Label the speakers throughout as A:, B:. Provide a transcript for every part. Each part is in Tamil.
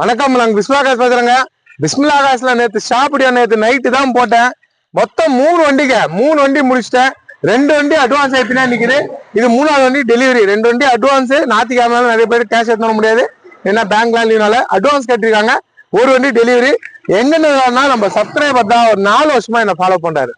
A: வணக்கம் நாங்கள் பிஸ்மிலா பேசுறேங்க. பிஸ்மிலா நேற்று நேத்து நேற்று நைட்டு தான் போட்டேன். மொத்தம் மூணு வண்டிங்க. மூணு வண்டி முடிச்சிட்டேன். ரெண்டு வண்டி அட்வான்ஸ் ஏத்தினா நிக்குது இது மூணாவது வண்டி டெலிவரி ரெண்டு வண்டி அட்வான்ஸ் ஞாத்திக்கிழமை நிறைய பேர் கேஷ் எடுத்து முடியாது. ஏன்னா பேங்க்லாம் லீவ்னால அட்வான்ஸ் கட்டிருக்காங்க ஒரு வண்டி டெலிவரி எங்கன்னா நம்ம சப்ஸ்கிரைபர் தான் ஒரு நாலு வருஷமா என்ன ஃபாலோ பண்றாரு.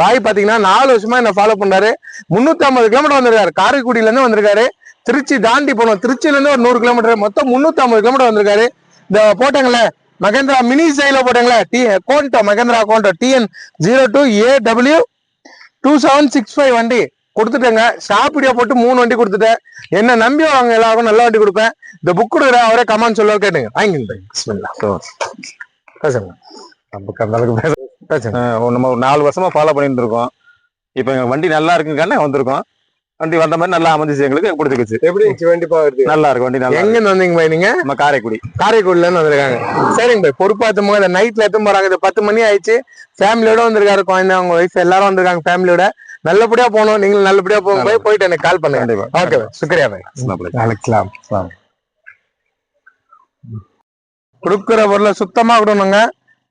A: பாய் பாத்தீங்கன்னா நாலு வருஷமா என்ன ஃபாலோ பண்றாரு. முன்னூத்தி ஐம்பது கிலோமீட்டர் வந்திருக்காரு. காரைக்குடியில இருந்து வந்திருக்காரு. திருச்சி தாண்டி போனோம். திருச்சியில இருந்து ஒரு நூறு கிலோமீட்டர் மொத்தம் முன்னூத்தி ஐம்பது கிலோமீட்டர் வந்திருக்காரு. இந்த போட்டாங்களே மகேந்திரா மினி சைல போட்டாங்களே டி கோண்டோ Mahindra கோண்டோ TN zero two A W two seven six five வண்டி கொடுத்துட்டேங்க. ஷாப்பிடியா போட்டு மூணு வண்டி கொடுத்துட்டேன். என்ன நம்பி வாங்க எல்லாருக்கும் நல்ல வண்டி கொடுப்பேன். இந்த புக் கொடுக்குறேன் அவரே கமான்னு சொல்ல கேட்டுங்க. வாங்கிங்க பிஸ்மில்லா பேசுங்க. நமக்கு அந்த அளவுக்கு பேசுங்க.
B: நம்ம ஒரு நாலு வருஷமா ஃபாலோ பண்ணிட்டு இருக்கோம். இப்போ எங்க வண்டி நல்லா இருக்குங்கன்னு வந்திருக்கோம். வண்டி வந்த மாதிரி நல்லா அமைஞ்சிச்சு எங்களுக்கு. பிடிச்சிக்கிச்சு.
A: எப்படி இருந்துச்சு வண்டி பாக்குறது
B: நல்லா இருக்கு வண்டி நல்லா
A: எங்க வந்தீங்க பாய் நீங்க?
B: நம்ம காரைக்குடி.
A: காரைக்குடில இருந்து வந்திருக்காங்க. சரிங்க பாய். பொறுப்பாத்து போக இந்த நைட்ல எத்தும் போறாங்க. இது பத்து மணி ஆயிடுச்சு. ஃபேமிலியோட வந்திருக்காரு குழந்தை. அவங்க ஒய்ஃப் எல்லாரும் வந்திருக்காங்க ஃபேமிலியோட நல்லபடியா போகணும். நீங்களும் நல்லபடியா போங்க போய். போயிட்டு எனக்கு கால் பண்ணுங்க. ஓகே சுக்ரியா பாய். அழைக்கலாம். கொடுக்குற பொருளை சுத்தமா விடணுங்க.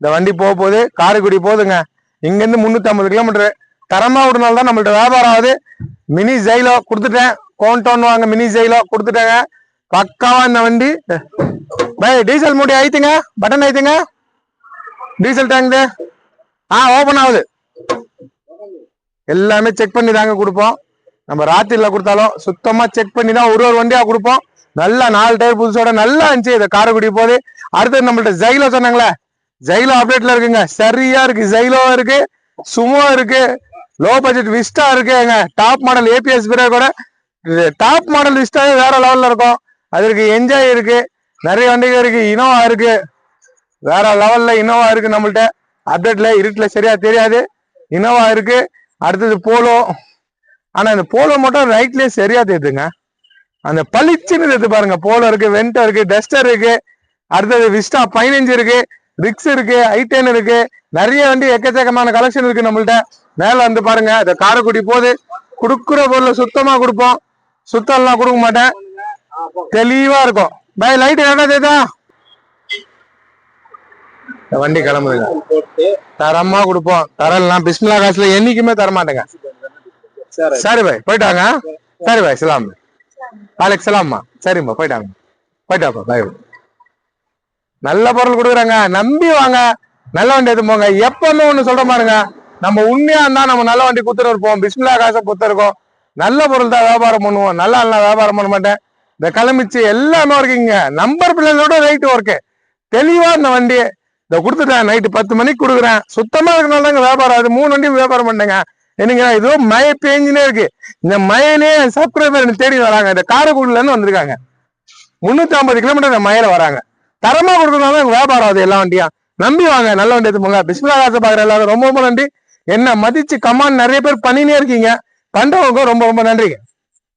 A: இந்த வண்டி போக போகுது. காரைக்குடி போகுதுங்க. இங்க இருந்து முன்னூத்தி ஐம்பது கிலோமீட்டர் தரமா விடனால தான் நம்மள்ட்ட வியாபாரம் ஆகுது. மினி ஜெயிலோ கொடுத்துட்டேன். கோன்டோன் வாங்க மினி ஜெயிலோ கொடுத்துட்டேங்க. பக்காவா இந்த வண்டி. பை டீசல் மூடி ஆயித்துங்க பட்டன் ஆயித்துங்க டீசல் டேங்க் ஆ ஓபன் ஆகுது. எல்லாமே செக் பண்ணி தாங்க கொடுப்போம். நம்ம ராத்திரில கொடுத்தாலும் சுத்தமா செக் பண்ணி தான் ஒரு ஒரு வண்டியா கொடுப்போம். நல்லா நாலு டயர் புதுசோட நல்லா இருந்துச்சு. இதை காரைக்குடி போகுது அடுத்தது நம்மள்ட்ட ஜெயிலோ சொன்னாங்களே. ஜெயிலோ அப்டேட்ல இருக்குங்க. சரியா இருக்கு. ஜெயிலோ இருக்கு. சுமோ இருக்கு. லோ பட்ஜெட் விஸ்டா இருக்குங்க. டாப் மாடல் ஏபிஎஸ் பிரே கூட டாப் மாடல் விஸ்டாவே வேற லெவல்ல இருக்கும். அதற்கு என்ஜாய் இருக்கு. நிறைய வண்டிகள் இருக்கு. இனோவா இருக்கு. வேற லெவல்ல இனோவா இருக்கு நம்மள்ட்ட. அப்டேட்ல இருட்டுல சரியா தெரியாது. இனோவா இருக்கு. அடுத்தது போலோ ஆனா இந்த போலோ மட்டும் ரைட்லயே சரியா தெரியுதுங்க. அந்த பளிச்சுன்னு தெரியுது பாருங்க. போலோ இருக்கு வென்டோ இருக்கு டஸ்டர் இருக்கு. அடுத்தது விஸ்டா பதினஞ்சு இருக்கு. ரிக்ஸ் இருக்கு ஐடென் இருக்கு நிறைய வண்டி எக்கச்சக்கமான கலெக்ஷன் இருக்கு நம்மள்ட்ட. மேல வந்து பாருங்க இந்த காரைக்குடி போகுது குடுக்குற பொருளை சுத்தமா கொடுப்போம். சுத்தம் எல்லாம் கொடுக்க மாட்டேன். தெளிவா இருக்கும். பை லைட் என்ன தேதா இந்த வண்டி கிளம்புதுங்க. தரமா கொடுப்போம். தரலாம். பிஸ்மிலா காசுல என்னைக்குமே தர மாட்டேங்க சரி பாய் போயிட்டாங்க? சரி. பாய் சலாம். நாளைக்கு சலாம்மா. சரிம்மா போயிட்டாங்க. போயிட்டாப்பா பாய் நல்ல பொருள் கொடுக்குறாங்க. நம்பி வாங்க. நல்ல வண்டி எடுத்து போங்க. எப்பவுமே ஒண்ணு சொல்ற பாருங்க. நம்ம உண்மையா இருந்தா நம்ம நல்ல வண்டி குத்துட்டு இருப்போம். பிஸ்மிலா காசை குத்துருக்கோம் நல்ல பொருள் தான் வியாபாரம் பண்ணுவோம். நல்லா நல்லா வியாபாரம் பண்ண மாட்டேன். இந்த கிளம்பிச்சு எல்லாமே ஒர்க்கிங்க நம்பர் பிள்ளைங்களோட ரைட்டு ஒர்க்கு தெளிவா இந்த வண்டி. இதை கொடுத்துட்டேன். நைட்டு பத்து மணிக்கு கொடுக்குறேன். சுத்தமா இருக்கனால தாங்க வியாபாரம். அது மூணு வண்டியும் வியாபாரம் பண்ணேங்க. என்னங்க இதோ மழை பேஞ்சுனே இருக்கு. இந்த மழையிலே சப்ஸ்கிரைபர் தேடி வராங்க. இந்த காரைக்குடில இருந்து வந்திருக்காங்க. முன்னூத்தி ஐம்பது கிலோமீட்டர் இந்த மழையில வராங்க. தரமா கொடுக்கறதுனால வியாபாரம் ஆகுது எல்லா வண்டியா? நம்பி வாங்க நல்ல வண்டி எடுத்து போங்க. பிஸ்மிலா காசை பாக்குற எல்லாரும் ரொம்ப ரொம்ப நன்றி. என்ன மதிச்சு கமான் நிறைய பேர் பண்ணினே இருக்கீங்க. பண்றவங்க ரொம்ப ரொம்ப நன்றிங்க.